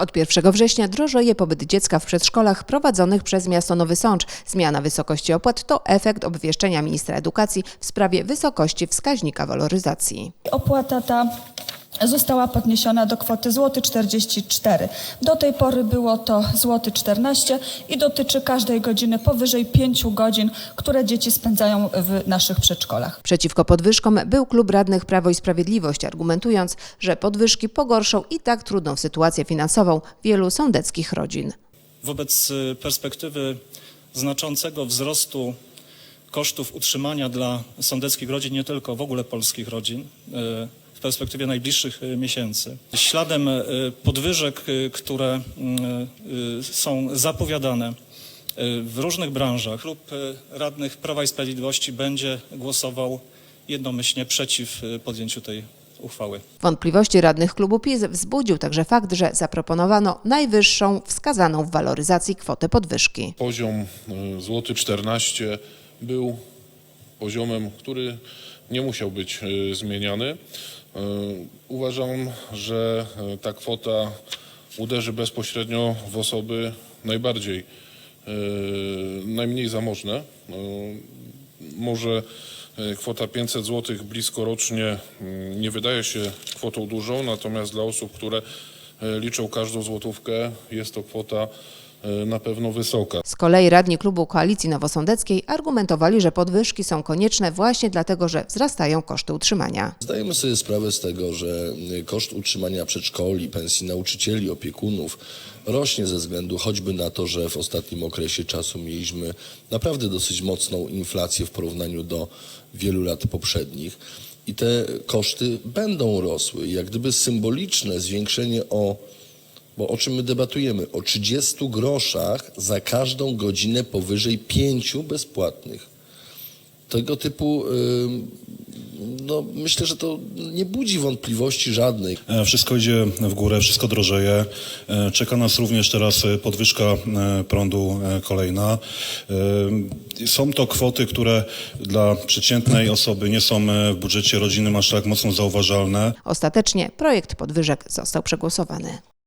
Od 1 września drożeje pobyt dziecka w przedszkolach prowadzonych przez miasto Nowy Sącz. Zmiana wysokości opłat to efekt obwieszczenia ministra edukacji w sprawie wysokości wskaźnika waloryzacji. Opłata ta została podniesiona do kwoty złoty 44. Do tej pory było to złoty 14 i dotyczy każdej godziny powyżej 5 godzin, które dzieci spędzają w naszych przedszkolach. Przeciwko podwyżkom był klub radnych Prawo i Sprawiedliwość, argumentując, że podwyżki pogorszą i tak trudną sytuację finansową wielu sądeckich rodzin. Wobec y, perspektywy znaczącego wzrostu kosztów utrzymania dla sądeckich rodzin, nie tylko w ogóle polskich rodzin, y, w perspektywie najbliższych y, miesięcy. Śladem y, podwyżek, które są zapowiadane w różnych branżach, klub radnych Prawa i Sprawiedliwości będzie głosował jednomyślnie przeciw podjęciu tej uchwały. Wątpliwości radnych klubu PiS wzbudził także fakt, że zaproponowano najwyższą wskazaną w waloryzacji kwotę podwyżki. Poziom złoty 14 był poziomem, który nie musiał być y, zmieniany. Y, Uważam, że y, ta kwota uderzy bezpośrednio w osoby najbardziej, najmniej zamożne. Y, Może kwota 500 zł blisko rocznie y, nie wydaje się kwotą dużą, natomiast dla osób, które liczą każdą złotówkę, jest to kwota na pewno wysoka. Z kolei radni klubu Koalicji Nowosądeckiej argumentowali, że podwyżki są konieczne właśnie dlatego, że wzrastają koszty utrzymania. Zdajemy sobie sprawę z tego, że y, koszt utrzymania przedszkoli, pensji nauczycieli, opiekunów rośnie ze względu choćby na to, że w ostatnim okresie czasu mieliśmy naprawdę dosyć mocną inflację w porównaniu do wielu lat poprzednich. I te koszty będą rosły. Jak gdyby symboliczne zwiększenie o, bo o czym my debatujemy, o 30 groszach za każdą godzinę powyżej pięciu bezpłatnych tego typu, no myślę, że to nie budzi wątpliwości żadnej. E, Wszystko idzie w górę, wszystko drożeje. E, Czeka nas również teraz e, podwyżka prądu kolejna. Są to kwoty, które dla przeciętnej osoby nie są w budżecie rodzinnym aż tak mocno zauważalne. Ostatecznie projekt podwyżek został przegłosowany.